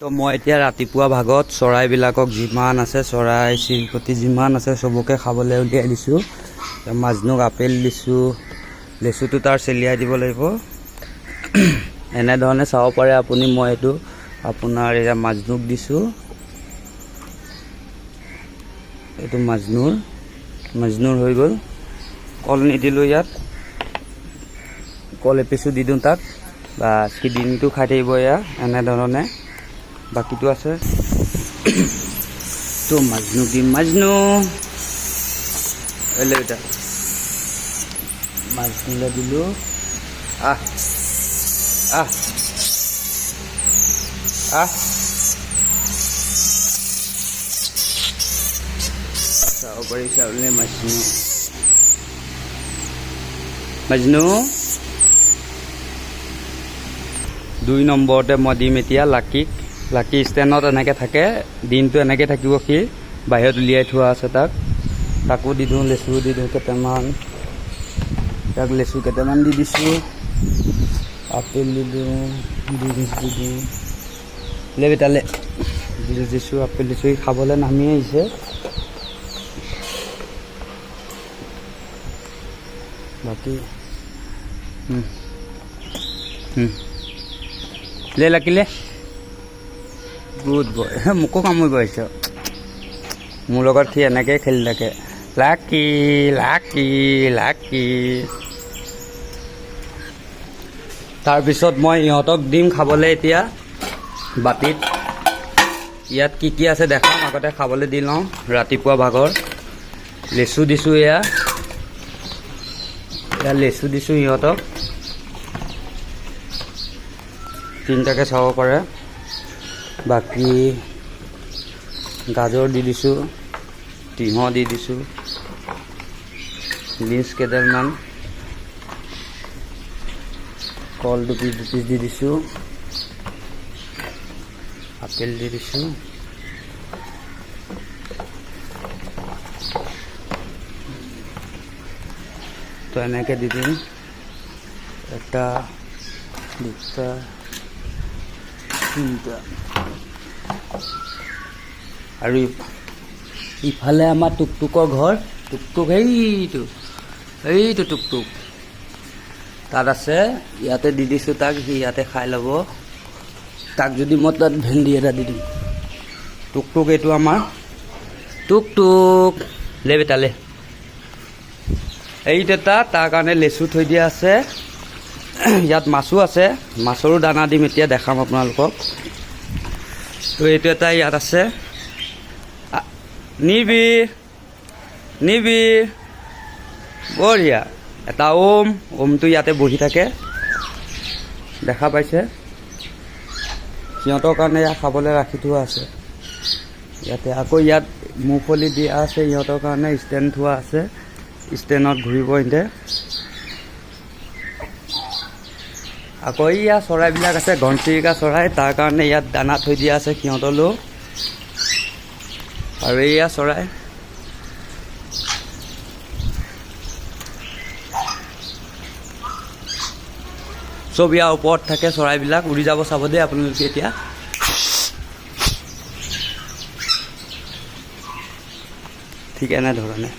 তো মই এতিয়া ৰাতিপুৱা ভাগত চৰাইবিলাকক যিমান আছে, চৰাই চিৰিকটি যিমান আছে, চবকে খাবলৈ উলিয়াই দিছোঁ। মাজনুক আপেল দিছোঁ, লেচুটো তাৰ চেলিয়াই দিব লাগিব। এনেধৰণে চাব পাৰে আপুনি, মই এইটো আপোনাৰ এতিয়া মাজনুক দিছোঁ। এইটো মাজনুৰ মাজনুৰ হৈ গ'ল। কল নিদিলোঁ ইয়াত। কল এপিচো দি দিওঁ তাক বা সি খাই থাকিব এয়া, এনেধৰণে। বাকীটো আছে। তো মাজনু দিম মাজনু। এলে এটা। মাজনুলে দিলোঁ। আহ আহ আহ। চাব পাৰি চাউলে মাজনু। মাজনু। দুই নম্বৰতে মই দিম এতিয়া লাকিক। লাকি ষ্টেণ্ডত এনেকৈ থাকে, দিনটো এনেকৈ থাকিব সি, বাহিৰত উলিয়াই থোৱা আছে তাক। তাকো দি দিওঁ লেচু দি দিওঁ কেইটামান। তাক লেচু কেইটামান দি দিছোঁ। আপেল দি দিওঁ বিনছ দি দিওঁ। লে বেটা, লে দিছোঁ, আপেল দিছোঁ। সি খাবলৈ নামি আহিছে। বাকী। লে লাকিলে গুড বয় মোকো কামুৰিব আহিছ। মোৰ লগত সি এনেকৈ খেলি থাকে। Lucky lucky lucky. তাৰপিছত মই ইহঁতক দিম খাবলৈ এতিয়া, বাতিত। ইয়াত কি কি আছে দেখাম, আগতে খাবলৈ দি লওঁ, ৰাতিপুৱা ভাগৰ। লেচু দিছোঁ এয়া। এয়া লেচু দিছোঁ সিহঁতক তিনিটাকৈ চাব পাৰে। বাকী গাজৰ দি দিছোঁ তিঁয়হ দি দিছোঁ, বিনছ কেইডালমান, কল দুপিচ দুপিচ দি দিছোঁ, আপেল দি দিছোঁ, তো এনেকৈ দি দিম। এটা, দুটা তিনিটা আৰু ইফালে আমাৰ টুকটুকৰ ঘৰ, টুকটুক সেইটো সেইটো টুকটুক। তাত আছে, ইয়াতে দি দিছোঁ তাক, সি ইয়াতে খাই ল'ব। তাক যদি মই তাত ভেন্দি এটা দি দিম। টুকটুক এইটো আমাৰ। টুকটুক, লে বেটা, লে। এইটো এটা, তাৰ কাৰণে লেচু থৈ দিয়া আছে। ইয়াত মাছো আছে। মাছৰো দানা দিম এতিয়া, দেখাম আপোনালোকক। তো এইটো এটা ইয়াত আছে। নিবি নিবি। বঢ়িয়া। এটা ওম, ওমটো ইয়াতে বহি থাকে। দেখা পাইছে? সিহঁতৰ কাৰণে ইয়াত খাবলৈ ৰাখি থোৱা আছে। ইয়াতে আকৌ ইয়াত মুফলি দিয়া আছে, সিহঁতৰ কাৰণে ষ্টেণ্ড থোৱা আছে। ষ্টেণ্ডত ঘূৰিব সিহঁতে আকৌ ইয়া চৰাইবিলাক আছে ঘনচিৰিকা চৰাই, তাৰ কাৰণে ইয়াত দানা থৈ দিয়া আছে সিহঁতলৈও আৰু এইয়া চৰাই। চব ইয়াৰ ওপৰত থাকে চৰাইবিলাক, উৰি যাব চাব দেই আপোনালোকে এতিয়া। ঠিক এনেধৰণে।